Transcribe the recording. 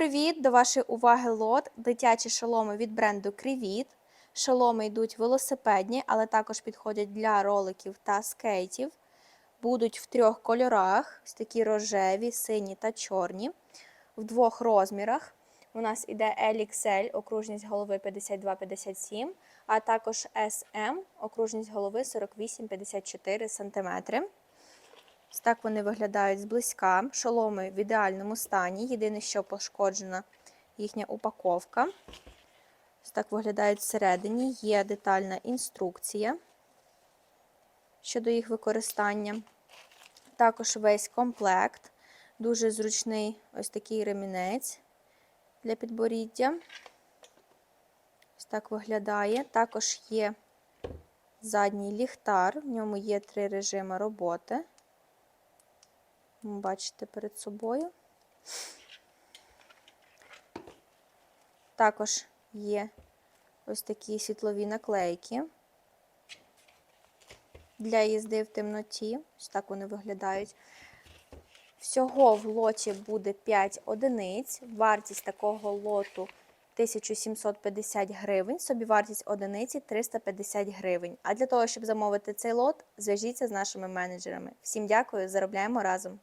Привіт! До вашої уваги лот дитячі шоломи від бренду Крівіт. Шоломи йдуть велосипедні, але також підходять для роликів та скейтів. Будуть в трьох кольорах: такі рожеві, сині та чорні. В двох розмірах. У нас іде LXL, окружність голови 52-57, а також SM, окружність голови 48-54 см. Ось так вони виглядають зблизька. Шоломи в ідеальному стані. Єдине, що пошкоджена їхня упаковка. Ось так виглядають всередині. Є детальна інструкція щодо їх використання. Також весь комплект. Дуже зручний ось такий ремінець для підборіддя. Ось так виглядає. Також є задній ліхтар, в ньому є три режими роботи. Бачите перед собою. Також є ось такі світлові наклейки для їзди в темноті. Ось так вони виглядають. Всього в лоті буде 5 одиниць. Вартість такого лоту 1750 гривень, собівартість одиниці 350 гривень. А для того, щоб замовити цей лот, зв'яжіться з нашими менеджерами. Всім дякую, заробляємо разом!